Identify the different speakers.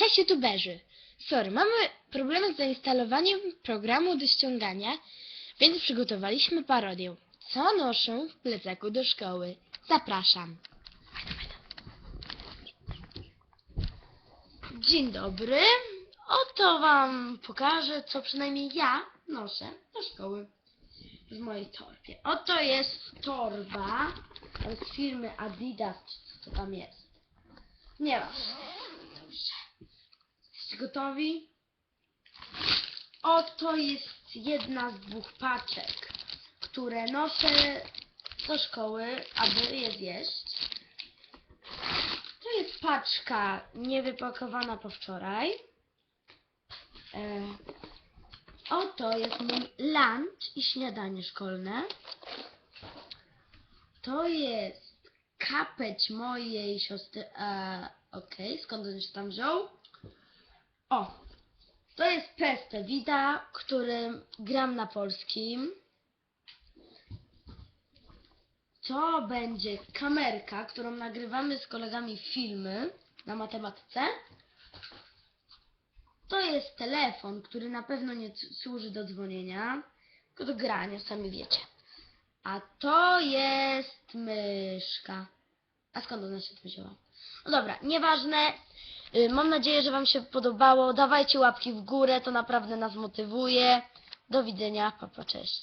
Speaker 1: Cześć youtuberzy! Sorry, mamy problemy z zainstalowaniem programu do ściągania, więc przygotowaliśmy parodię. Co noszę w plecaku do szkoły? Zapraszam. Dzień dobry. Oto wam pokażę, co przynajmniej ja noszę do szkoły w mojej torbie. Oto jest torba z firmy Adidas, co tam jest. Nie ma. Dobrze. Gotowi? Oto jest jedna z dwóch paczek, które noszę do szkoły, aby je zjeść. To jest paczka niewypakowana po wczoraj. E, oto jest mój lunch i śniadanie szkolne. To jest kapeć mojej siostry. E, Okej, skąd on się tam wziął? O, to jest Peste Vida, którym gram na polskim. To będzie kamerka, którą nagrywamy z kolegami filmy na matematyce. To jest telefon, który na pewno nie służy do dzwonienia, tylko do grania, sami wiecie. A to jest myszka. A skąd ona się tu wzięła? No dobra, nieważne. Y, Mam nadzieję, że Wam się podobało. Dawajcie łapki w górę, to naprawdę nas motywuje. Do widzenia, papa, cześć.